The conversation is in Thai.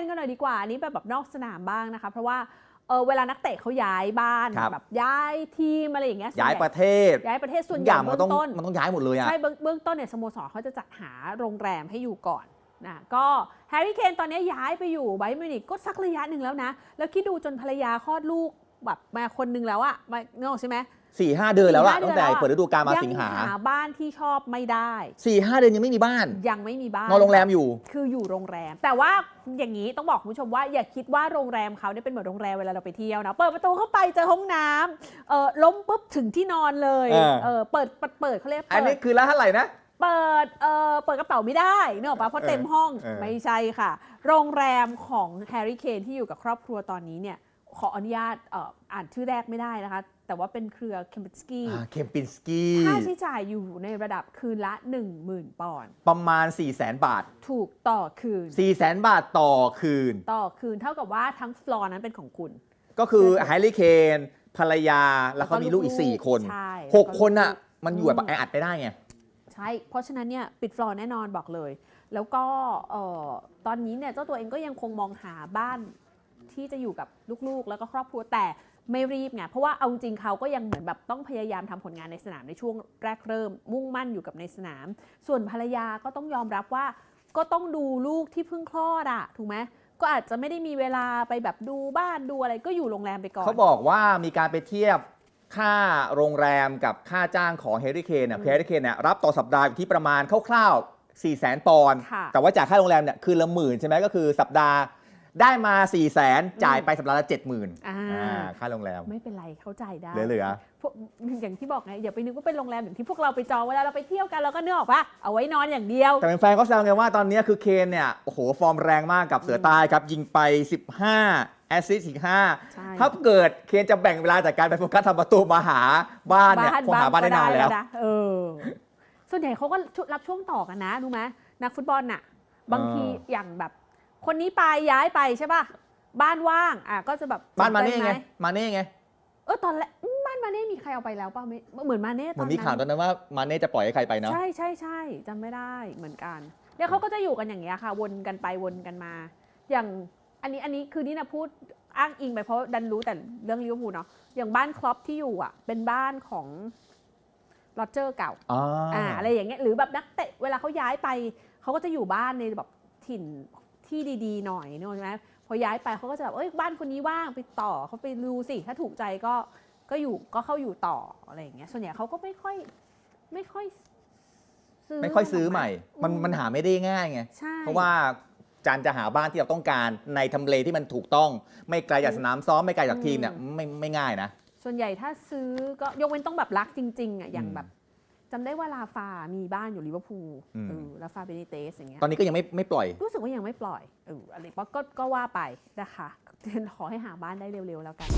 นกันหน่อยดีกว่าอันนี้แบบแบบนอกสนามบ้างนะคะ เพราะว่าเออเวลานักเตะเขาย้ายบ้านครับ แบบย้ายทีมอะไรอย่างเงี้ยส่วนย้ายใหญ่ประเทศย้ายประเทศส่วนทุกใหอญ่ย่างมันเบื้ก็อต้องงต้น มันต้องย้ายหมดเลยอะ ใช่เบื้องเบื้องต้นเนี่ยสโมสรเขาจะจัดหาโรงแรมให้อยู่ก่อนนะก็แฮร์รี่เคนตอนนี้ย้ายไปอยู่ไบรท์มิวนิกก็สักระยะหนึ่งแล้วนะ แล้วคิดดูจนภรรยาคลอดลูกแบบมาคนหนึงแล้วอะมาเงาใช่ไหม สี่ห้าเดือนแล้วอะสี่ห้าตั้งแต่เดือนแล้วอะ เปิดฤดูกาลมายัสิงหาหาบ้านที่ชอบไม่ได้ สี่ห้าเดือนยังไม่มีบ้านยังไม่มีบ้านนอนโรงแรมอยู่ คืออยู่โรงแรม แต่ว่าอย่างนี้ต้องบอกคุณผู้ชมว่าอย่าคิดว่าโรงแรมเขาเนี่ยเป็นเหมือนโรงแรมเวลาเราไปเที่ยวนะ เปิดประตูเข้าไปเจอห้องน้ำเออล้มปุ๊บถึงที่นอนเลยเออ เออเปิดเปิดเปิดเขาเรียกอันเปินี้ดคือละเท่าไหร่นะ เปิดเออเปิดกระเป๋าไม่ได้เนกอะปะเพราะเต็มห้องเออ ไม่ใช่ค่ะ โรงแรมของแฮร์รี่เคนที่อยู่กับครอบครัวตอนนี้เนี่ย ขออนุญาตเอ่ออ่านชื่อแรกไม่ได้นะคะ แต่ว่าเป็นเครือเคมเบสกี้อ่าเคมปินสกี้ค่าใช้จ่ายอยู่ในระดับคืนละ 10,000 ปอนด์ประมาณ 4 0 0แสนบาท ถูกต่อคืน 4 0 0แสนบาทต่อคืน ต่อคืนเท่ากับว่าทั้งฟลอร์นั้นเป็นของคุณ ก็คือใช่แฮร์รี่เคนภรรยาแล้วเขามีลูกอีก 4 คนใช่6คนอะมันอยู่แบบอืมแออัดไม่ได้ไง ใช่ เพราะฉะนั้นเนี่ยปิดฟลอร์แน่นอนบอกเลย แล้วก็เอ่อตอนนี้เนี่ยเจ้าตัวเองก็ยังคงมองหาบ้าน ที่จะอยู่กับลูกๆ แล้วก็ครอบครัวแต่ไม่รีบไงเพราะว่าเอาจริงเขาก็ยังเหมือนแบบต้องพยายามทำผลงานในสนามในช่วงแรกเริ่ม มุ่งมั่นอยู่กับในสนาม ส่วนภรรยาก็ต้องยอมรับว่า ก็ต้องดูลูกที่เพิ่งคลอดอะถูกไหมก็อาจจะไม่ได้มีเวลาไปแบบดูบ้านดูอะไรก็อยู่โรงแรมไปก่อน เขาบอกว่ามีการไปเทียบค่าโรงแรมกับค่าจ้างของเฮร์รี่เคนเนี่ยอืมเฮร์รี่เคนเนี่ยรับต่อสัปดาห์อยู่ที่ประมาณคร่าวๆ4 0 0แสนปอนด์ค่ะแต่ว่าจ่ายค่าโรงแรมเนี่ยคืนละหมื่นใช่ไหมก็คือสัปดาห์ ได้มา4 0 0แสนจ่ายไปสัปดาห์ละ70,000อ่าอ่า ค่าโรงแรม ไม่เป็นไรเข้าใจได้เหลือพวกอย่างที่บอกไงอย่าไปนึกว่าเป็นโรงแรมอย่างที่พวกเราไปจองเวลาเราไปเที่ยวกันเราก็เนื้อออกปะเอาไว้นอนอย่างเดียวแต่เป็นแฟนๆก็แซวไงว่าตอนนี้คือเคนเนี่ย โอ้โห ฟอร์มแรงมากกับเสือใต้ครับ ยิงไป 15 แอสซิสต์อีกใช่ 5ถ้าเกิดเคนจะแบ่งเวลาจากการไปโฟกัสทำประตูมาหาบ้านเนี่ยคงหาบ้านได้นานแล้วนะเออ ส่วนใหญ่เขาก็รับช่วงต่อกันนะรู้ไหมนักฟุตบอลน่ะ บางทีเอออย่างแบบ คนนี้ไปย้ายไปใช่ป่ะ บ้านว่าง อะก็จะแบบบ้านมาเน่สใจไงหมาเน่ไง เออตอนแรกอืมบ้านมาเน่มีใครเอาไปแล้วป่ะไม่เหมือนมาเน่เหตมืออนนมีข่าวตนั้อนนนั้นว่ามาเน่จะปล่อยให้ใครไปเนาะ ใช่ใช่ใช่จำไม่ได้เหมือนกัน เนี่ยเขาก็จะอยู่กันอย่างเงี้ยค่ะ วนกันไปวนกันมา อย่างอันนี้อันนี้คือนี่นะพูดอ้างอิงไปเพราะดันรู้แต่เรื่องลิเวอร์พูลเนาะ อย่างบ้านครอปที่อยู่อะ เป็นบ้านของโรเจอร์เก่าอ่าอ่าอะไรอย่างเงี้ย หรือแบบนักเตะเวลาเขาย้ายไป เขาก็จะอยู่บ้านในแบบถิ่น ที่ดีๆหน่อยเนกอะใช่ไหมพอย้ายไปเขาก็จะแบบเอ้ยบ้านคนนี้ว่างไปต่อเขาไปดูสิถ้าถูกใจก็ก็อยู่ก็เข้าอยู่ต่ออะไรอย่างเงี้ยส่วนใหญ่เขาก็ไม่ค่อยไม่ค่อยซื้อไม่ค่อยซื้อใหม่ มันอืมันหาไม่ได้ง่ายไง ใช่เพราะว่าจานจะหาบ้านที่เราต้องการในทำเลที่มันถูกต้อง ไม่ไกลจากสนามซ้อมไม่ไกลจากทีมเนี่ยไม่ไม่ง่ายนะ ส่วนใหญ่ถ้าซื้อก็ยกเว้นต้องแบบรักจริงๆอะอย่างอืมแบบ จำได้ว่าลาฟามีบ้านอยู่ลิเวอร์พูลอืม เออลาฟาเบนิเตสอย่างเงี้ย ตอนนี้ก็ยังไม่ไม่ปล่อย รู้สึกว่ายังไม่ปล่อยเอออะไรก็ก็ก็ว่าไปนะคะขอให้หาบ้านได้เร็วๆแล้วกัน